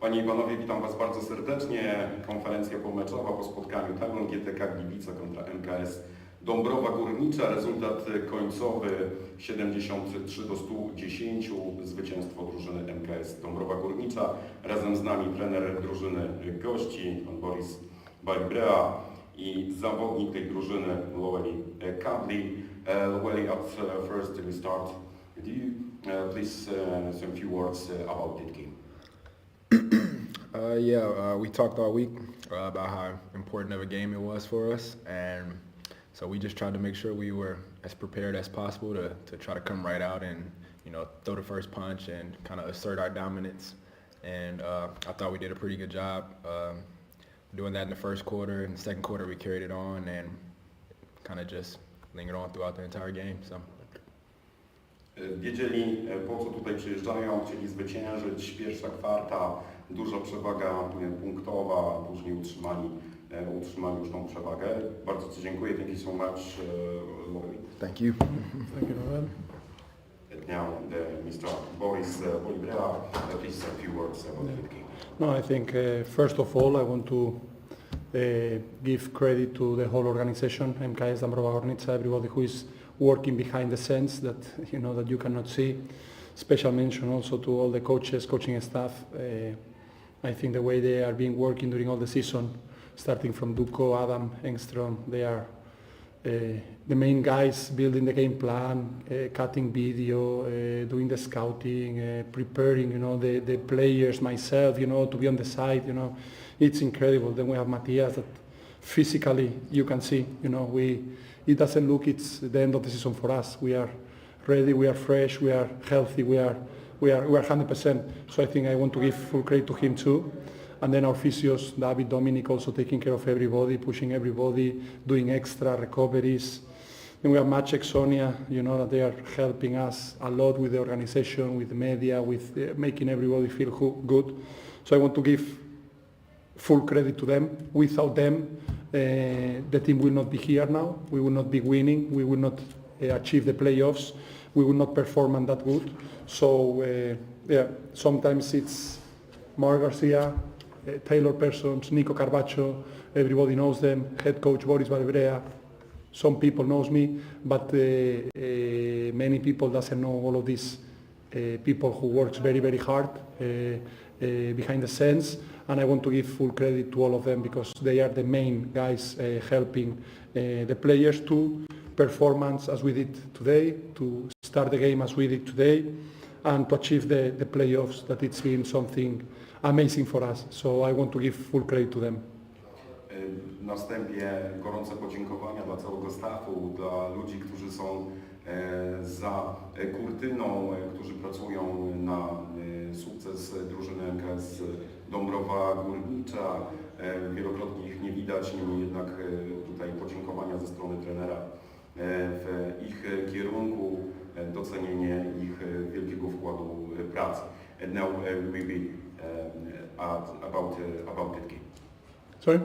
Panie i Panowie, witam Was bardzo serdecznie. Konferencja pomeczowa po spotkaniu tabelą GTK Gliwice kontra MKS Dąbrowa Górnicza. Rezultat końcowy 73 do 110. Zwycięstwo drużyny MKS Dąbrowa Górnicza. Razem z nami trener drużyny gości, pan Boris Balibrea i zawodnik tej drużyny Loweli Kadli. Uh, Loweli, at uh, first we start. Do you uh, please some few words about that game? Uh, yeah, uh, we talked all week uh, about how important of a game it was for us, and so we just tried to make sure we were as prepared as possible to, to try to come right out and you know throw the first punch and kind of assert our dominance. And uh, I thought we did a pretty good job um, doing that in the first quarter. In the second quarter, we carried it on and kind of just lingered on throughout the entire game. So. Wiedzieli po co tutaj przyjeżdżają, chcieli zwyciężyć. Pierwsza kwarta, duża przewaga e, punktowa, później utrzymali, e, utrzymali już tą przewagę. Bardzo Ci dziękuję. Thank you so much, uh, Lori. Thank you. Thank you. Now, uh, Mr. Boris uh, please a few words about that game. No, I think uh, first of all I want to uh, give credit to the whole organization, MKS Dąbrowa Górnicza, everybody who is working behind the scenes that you know that you cannot see. Special mention also to all the coaches, coaching staff. Uh, I think the way they are being working during all the season, starting from Duko, Adam, Engstrom, they are uh, the main guys building the game plan, uh, cutting video, uh, doing the scouting, uh, preparing, you know, the, the players, myself, you know, to be on the side, you know, it's incredible. Then we have Matthias that physically you can see, you know, we, it doesn't look it's the end of the season for us. We are ready, we are fresh, we are healthy, we are, we are, we are 100%. So I think I want to give full credit to him too. And then our physios, David, Dominic also taking care of everybody, pushing everybody, doing extra recoveries. Then we have Maciek, Sonia, you know, that they are helping us a lot with the organization, with the media, with uh, making everybody feel good. So I want to give full credit to them. Without them, uh, the team will not be here now. We will not be winning. We will not uh, achieve the playoffs. We will not perform that good. So uh, yeah, sometimes it's Mark Garcia, uh, Taylor Persons, Nico Carbacho, everybody knows them, head coach Boris Valbrea, some people knows me, but uh, uh, many people doesn't know all of these uh, people who works very, very hard uh, behind the scenes, and I want to give full credit to all of them because they are the main guys helping the players to performance as we did today, to start the game as we did today, and to achieve the, the playoffs that it's been something amazing for us. So I want to give full credit to them. W następie gorące podziękowania dla całego staffu, dla ludzi, którzy są e, za e, kurtyną, e, którzy pracują na e, sukces drużyny MKS Dąbrowa Górnicza. E, Wielokrotnie ich nie widać, niemniej jednak e, tutaj podziękowania ze strony trenera e, w ich kierunku, docenienie ich wielkiego wkładu pracy. And now maybe about, uh, about that game. Sorry?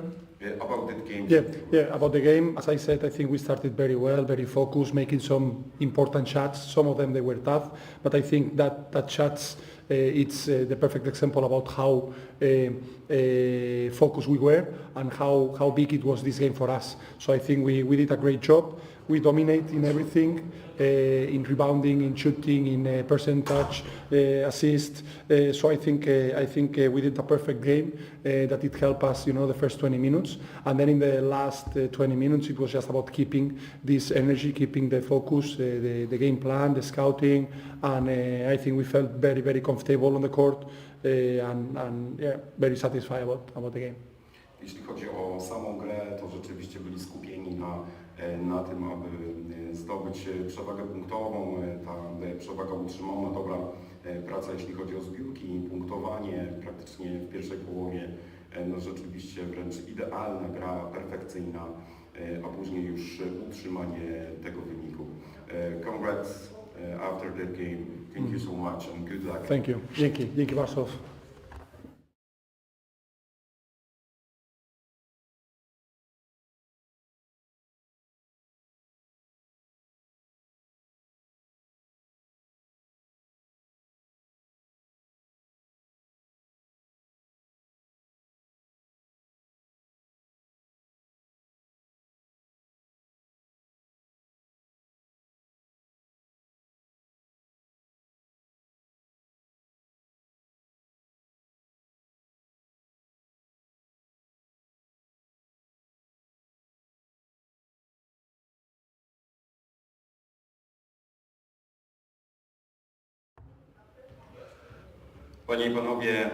About that game. Yeah, yeah. About the game, as I said, I think we started very well, very focused, making some important shots. Some of them they were tough, but I think that that shots uh, it's uh, the perfect example about how uh, uh, focused we were and how how big it was this game for us. So I think we we did a great job. We dominate in everything, uh, in rebounding, in shooting, in uh, percentage, uh, assist. Uh, so I think uh, I think uh, we did a perfect game that it helped us, you know, the first 20 minutes, and then in the last uh, 20 minutes it was just about keeping this energy, keeping the focus, the, the game plan, the scouting, and I think we felt very very comfortable on the court and, and yeah, very satisfied about about the game. Jeśli chodzi o samą grę, to rzeczywiście na, e, na tym, aby e, zdobyć e, przewagę punktową. Ta przewaga utrzymana, dobra praca jeśli chodzi o zbiórki, punktowanie praktycznie w pierwszej połowie. No rzeczywiście wręcz idealna gra, perfekcyjna, a później już utrzymanie tego wyniku. Congrats after that game. Thank you so much and good luck. Thank you. Dzięki, dzięki bardzo. Panie i Panowie,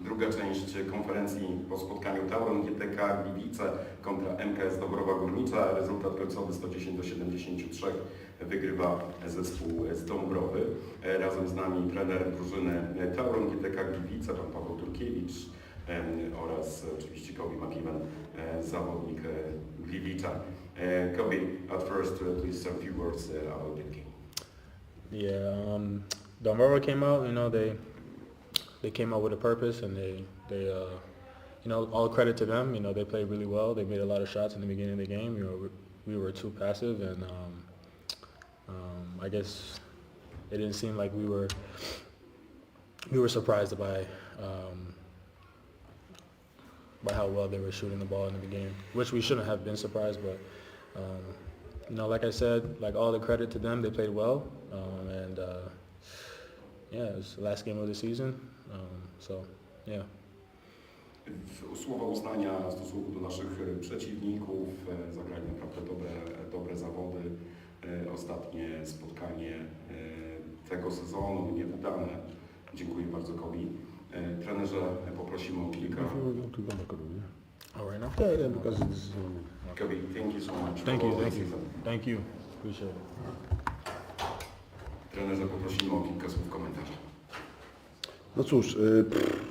druga część konferencji po spotkaniu Tauron GTK Gliwice kontra MKS Dobrowa Górnicza. Rezultat końcowy 110 do 73 wygrywa zespół z Dąbrowy. Razem z nami trener drużyny Tauron GTK Gliwice, pan Paweł Turkiewicz oraz oczywiście Kobe McKeevan, e, zawodnik e, Gliwicza. E, Kobe, at first uh, please some few words uh, about the game. Yeah, um, Dombrova came out. You know, they they came out with a purpose, and they they uh, you know all credit to them. You know, they played really well. They made a lot of shots in the beginning of the game. You know, we, we were too passive, and um, um, I guess it didn't seem like we were we were surprised by um, by how well they were shooting the ball in the beginning, which we shouldn't have been surprised, but. Um, you know, like I said, like all the credit to them, they played well, um, and uh, yeah, it was the last game of the season, um, so yeah. W- Słowa uznania w stosunku do naszych e, przeciwników. e, Zagrali naprawdę dobre, dobre zawody. E, Ostatnie spotkanie e, tego sezonu, niewydane. Dziękuję bardzo Kobi. E, Trenerze, e, poprosimy o kilka. All right now. Yeah, yeah, because it's, um, Kobi, thank you so much. Thank you, thank you, thank you. Appreciate it. Trenerze, poprosimy o kilka słów komentarzy. No cóż, y, pff,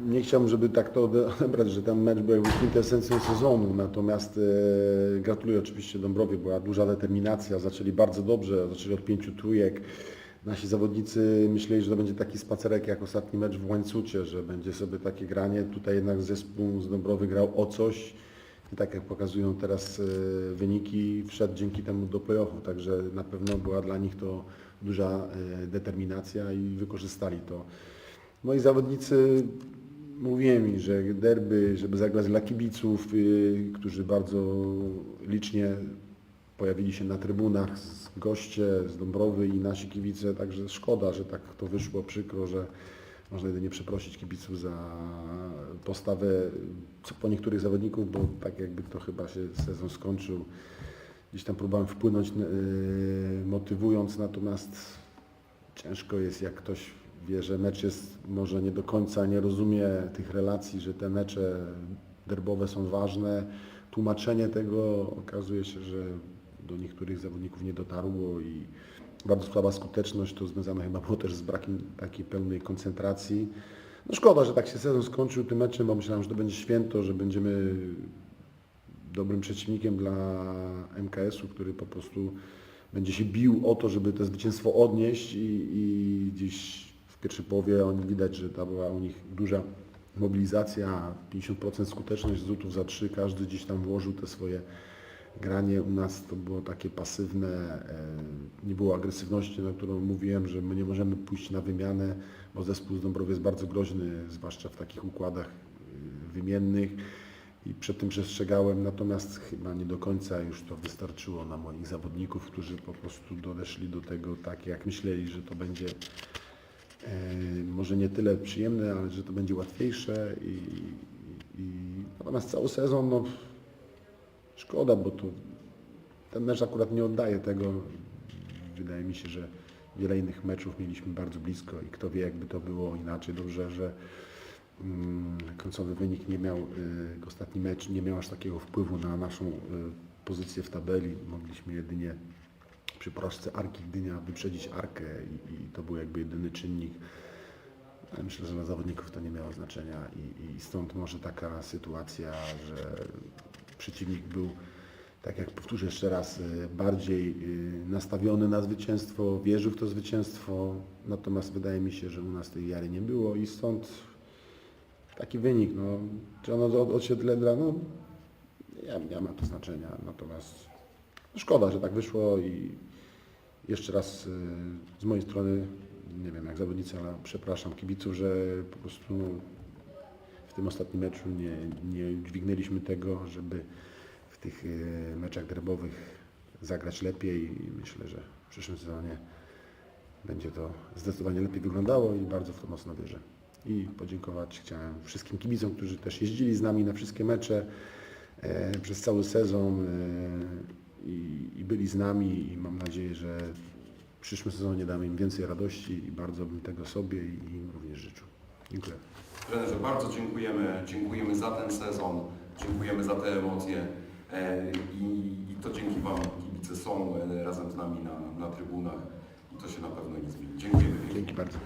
nie chciałbym, żeby tak to ode- odebrać, że ten mecz był jakby kwintesencją sezonu, natomiast e, gratuluję oczywiście Dąbrowie, była duża determinacja, zaczęli bardzo dobrze, zaczęli od pięciu trójek. Nasi zawodnicy myśleli, że to będzie taki spacerek jak ostatni mecz w Łańcucie, że będzie sobie takie granie. Tutaj jednak zespół z Dąbrowy grał o coś i tak jak pokazują teraz e, wyniki, wszedł dzięki temu do play-offu, także na pewno była dla nich to duża e, determinacja i wykorzystali to. Moi zawodnicy mówiłem mi, że derby, żeby zagrać dla kibiców, y, którzy bardzo licznie pojawili się na trybunach, z goście z Dąbrowy i nasi kibice, także szkoda, że tak to wyszło, przykro, że można jedynie przeprosić kibiców za postawę co po niektórych zawodników, bo tak jakby to chyba się sezon skończył. Gdzieś tam próbowałem wpłynąć, y, motywując, natomiast ciężko jest, jak ktoś wie, że mecz jest może nie do końca, nie rozumie tych relacji, że te mecze derbowe są ważne. Tłumaczenie tego okazuje się, że do niektórych zawodników nie dotarło i bardzo słaba skuteczność, to związane chyba było też z brakiem takiej pełnej koncentracji. No szkoda, że tak się sezon skończył tym meczem, bo myślałem, że to będzie święto, że będziemy dobrym przeciwnikiem dla MKS-u, który po prostu będzie się bił o to, żeby to zwycięstwo odnieść i, i gdzieś w pierwszej połowie oni widać, że ta była u nich duża mobilizacja, 50% skuteczność z rzutów za trzy, każdy gdzieś tam włożył te swoje granie. U nas to było takie pasywne, e, nie było agresywności, na którą mówiłem, że my nie możemy pójść na wymianę, bo zespół z Dąbrowy jest bardzo groźny, zwłaszcza w takich układach y, wymiennych i przed tym przestrzegałem, natomiast chyba nie do końca już to wystarczyło na moich zawodników, którzy po prostu podeszli do tego tak, jak myśleli, że to będzie e, może nie tyle przyjemne, ale że to będzie łatwiejsze i, i natomiast cały sezon, no szkoda, bo tu ten mecz akurat nie oddaje tego. Wydaje mi się, że wiele innych meczów mieliśmy bardzo blisko i kto wie, jakby to było inaczej. Dobrze, że końcowy wynik nie miał, y, ostatni mecz nie miał aż takiego wpływu na naszą y, pozycję w tabeli. Mogliśmy jedynie przy porażce Arki Gdynia wyprzedzić Arkę i, i to był jakby jedyny czynnik. Ale myślę, że dla zawodników to nie miało znaczenia i, i stąd może taka sytuacja, że przeciwnik był, tak jak powtórzę jeszcze raz, y, bardziej nastawiony na zwycięstwo, wierzył w to zwycięstwo, natomiast wydaje mi się, że u nas tej wiary nie było i stąd taki wynik. No, czy ono od- odzwierciedla, no nie, nie ma to znaczenia, natomiast szkoda, że tak wyszło i jeszcze raz y, z mojej strony, nie wiem jak zawodnicy, ale przepraszam kibiców, że po prostu w tym ostatnim meczu nie, nie dźwignęliśmy tego, żeby w tych y, meczach derbowych zagrać lepiej i myślę, że w przyszłym sezonie będzie to zdecydowanie lepiej wyglądało i bardzo w to mocno wierzę. I podziękować chciałem wszystkim kibicom, którzy też jeździli z nami na wszystkie mecze e, przez cały sezon e, i, i byli z nami i mam nadzieję, że w przyszłym sezonie damy im więcej radości i bardzo bym tego sobie i im również życzył. Dziękuję. Trenerze, bardzo dziękujemy. Dziękujemy za ten sezon, dziękujemy za te emocje e, i, i to dzięki Wam kibice są e, razem z nami na, na trybunach i to się na pewno nie zmieni. Dziękujemy. Dzięki bardzo.